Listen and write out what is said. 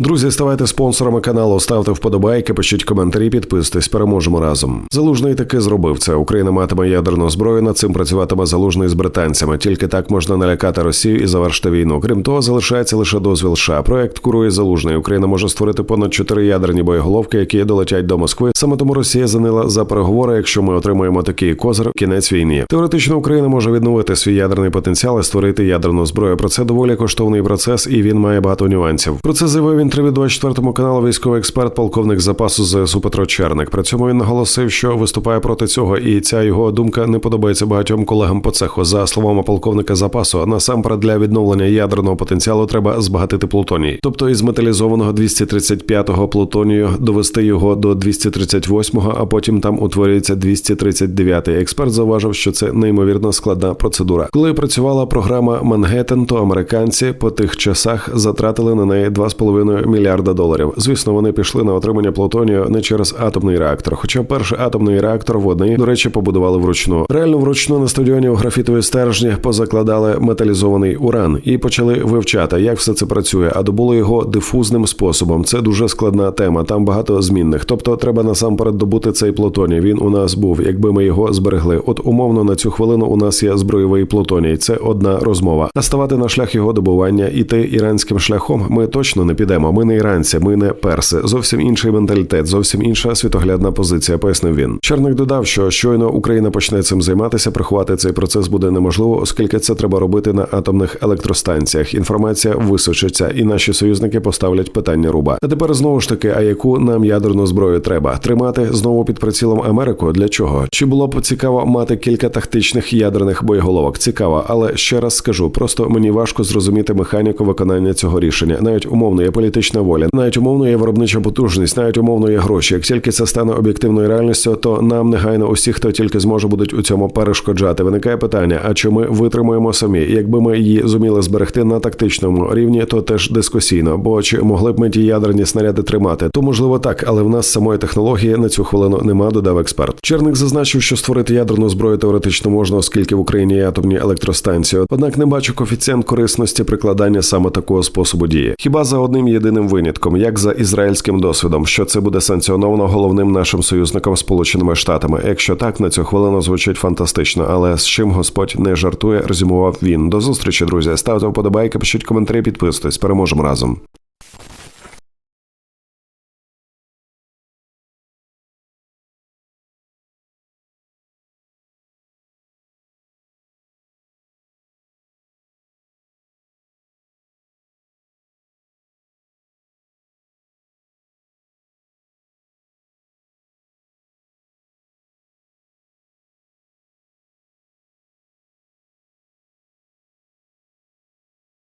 Друзі, ставайте спонсорами каналу, ставте вподобайки, пишіть коментарі, підписуйтесь. Переможемо разом. Залужний таки зробив це. Україна матиме ядерну зброю. Над цим працюватиме залужний з британцями. Тільки так можна налякати Росію і завершити війну. Крім того, залишається лише дозвіл. США. проект курує залужний. Україна може створити понад чотири ядерні боєголовки, які долетять до Москви. Саме тому Росія занила за переговори. Якщо ми отримаємо такий козир, кінець війни. Теоретично Україна може відновити свій ядерний потенціал і створити ядерну зброю. Про це доволі коштовний процес, і він має багато нюансів. Про це заявив в інтерв'ю 24 каналу військовий експерт, полковник запасу ЗСУ Петро Черник. При цьому він наголосив, що виступає проти цього, і ця його думка не подобається багатьом колегам по цеху. За словами полковника запасу, насамперед для відновлення ядерного потенціалу треба збагатити плутоній, тобто із металізованого 235-го плутонію довести його до 238-го, а потім там утворюється 239-й. Експерт зауважив, що це неймовірно складна процедура. Коли працювала програма Мангеттен, то американці по тих часах затратили на неї 2,5 мільярда доларів. Звісно, вони пішли на отримання плутонію не через атомний реактор. Хоча перший атомний реактор водний, до речі, побудували вручну. Реально вручну на стадіоні у графітові стержні позакладали металізований уран і почали вивчати, як все це працює, а добули його дифузним способом. Це дуже складна тема. Там багато змінних. Тобто, треба насамперед добути цей плутоній. Він у нас був, якби ми його зберегли. От умовно на цю хвилину у нас є збройовий плутоній. Це одна розмова. А ставати на шлях його добування, іти іранським шляхом ми точно не підемо. Ми не іранці, ми не перси. Зовсім інший менталітет, зовсім інша світоглядна позиція. Пояснив він. Черник додав, що щойно Україна почне цим займатися, приховати цей процес буде неможливо, оскільки це треба робити на атомних електростанціях. Інформація височиться, і наші союзники поставлять питання руба. А тепер знову ж таки, а яку нам ядерну зброю треба тримати знову під прицілом Америку? Для чого? Чи було б цікаво мати кілька тактичних ядерних боєголовок? Цікаво, але ще раз скажу: просто мені важко зрозуміти механіку виконання цього рішення. Навіть умовно є політична воля, навіть умовно є виробнича потужність, навіть умовно є гроші. Як тільки це стане об'єктивною реальністю, то нам негайно усі, хто тільки зможе, будуть у цьому перешкоджати. Виникає питання: а чи ми витримуємо самі? Якби ми її зуміли зберегти на тактичному рівні, то теж дискусійно. Бо чи могли б ми ті ядерні снаряди тримати? То можливо так, але в нас самої технології на цю хвилину нема, додав експерт. Черник зазначив, що створити ядерну зброю теоретично можна, оскільки в Україні є атомні електростанції. Однак не бачу коефіцієнт корисності прикладання саме такого способу дії. Хіба за одним єдиним винятком, як за ізраїльським досвідом, що це буде санкціоновано головним нашим союзником Сполученими Штатами. Якщо так, на цю хвилину звучить фантастично, але з чим Господь не жартує, резюмував він. До зустрічі, друзі. Ставте вподобайки, пишіть коментарі, підписуйтесь. Переможемо разом.